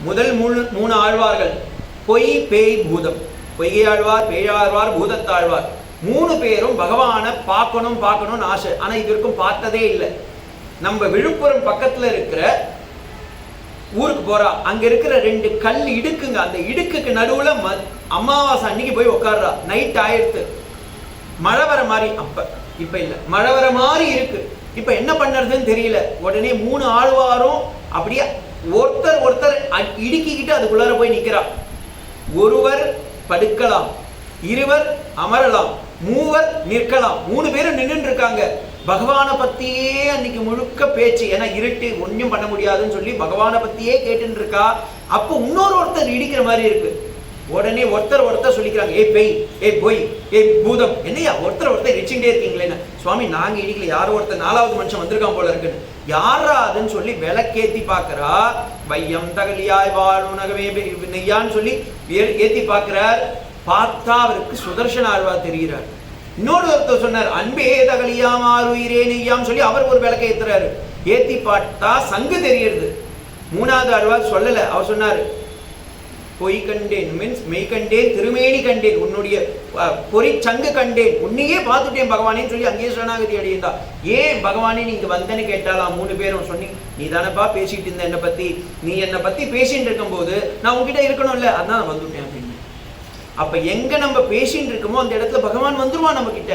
முதல் மூணு மூணு ஆழ்வார்கள். பொய் பேய் பூதம். பொய்கை ஆழ்வார் பேயாழ்வார் பூதத்தாழ்வார் மூணு பேரும் பகவானை பார்க்கணும் பார்க்கணும்னு ஆசை. ஆனால் இது வரைக்கும் பார்த்ததே இல்லை. நம்ம விழுப்புரம் பக்கத்துல இருக்கிற ஊருக்கு போறா. அங்க இருக்கிற ரெண்டு கல் இடுக்குங்க. அந்த இடுக்குக்கு நடுவுல ம- அமாவாசை அன்னைக்கு போய் உட்கார்றா நைட் ஆயிடுத்து. மழை வர மாதிரி அப்ப இப்ப இல்ல. மழை வர மாதிரி இருக்கு. இப்ப என்ன பண்ணுறதுன்னு தெரியல. உடனே மூணு ஆழ்வாரும் அப்படியே ஒருத்தர் ஒருத்தர் இடுக்கிக்கிட்டு அதுக்குள்ளார போய் நிற்கிறா ஒருவர் படுக்கலாம் இருவர் அமரலாம் மூவர் நிற்கலாம். மூணு பேரும் நின்னுட்டு இருக்காங்க பகவானை பத்தியே அன்னைக்கு முழுக்க பேச்சு. ஏன்னா இருட்டு ஒன்றும் பண்ண முடியாதுன்னு சொல்லி பகவானை பத்தியே கேட்டுன்னு இருக்கா அப்போ இன்னொரு ஒருத்தர் இடிக்கிற மாதிரி இருக்கு. உடனே ஒருத்தர் ஒருத்தர் சொல்லிக்கிறாங்க ஏ பெய் ஏ பொய் ஏ பூதம் என்னையா ஒருத்தர் ஒருத்தர் இடிச்சுட்டே இருக்கீங்களே சுவாமி நாங்கள் இடிக்கல யாரோ ஒருத்தர் நாலாவது மனுஷன் வந்திருக்கான் போல இருக்குன்னு. யாரா அதுன்னு சொல்லி விளக்கேத்தி பார்க்கறா வையம் தகலியாய் வாழுனகவே நெய்யான்னு சொல்லி ஏ- ஏத்தி பார்க்கிறார். பார்த்தா அவருக்கு சுதர்சன ஆழ்வா தெரிகிறார். இன்னொரு ஒருத்தர் சொன்னார் அன்பே தகலியாம் ஆறுயிரே நெய்யாம் சொல்லி அவர் ஒரு விளக்க ஏத்துறாரு ஏத்தி பார்த்தா சங்கு தெரியறது. மூணாவது ஆழ்வார் சொல்லல அவர் சொன்னார் பொய் கண்டேன் மீன்ஸ் மெய் கண்டேன் திருமேனி கண்டேன் உன்னுடைய பொறி சங்கு கண்டேன். உன்னையே பார்த்துட்டேன் பகவானேன்னு சொல்லி அங்கேயே சரணாகதி அடையுந்தா ஏன் பகவானே நீங்க வந்தேன்னு கேட்டாலாம்? மூணு பேரும் சொன்னி நீ தானப்பா பேசிட்டு இருந்த என்னை பத்தி. நீ என்னை பத்தி பேசிட்டு இருக்கும்போது நான் உன்கிட்ட இருக்கணும்ல அதான் நான் வந்துட்டேன் அப்படின்னு. அப்ப எங்க நம்ம பேசிட்டு இருக்கோமோ அந்த இடத்துல பகவான் வந்துருவான் நம்ம கிட்ட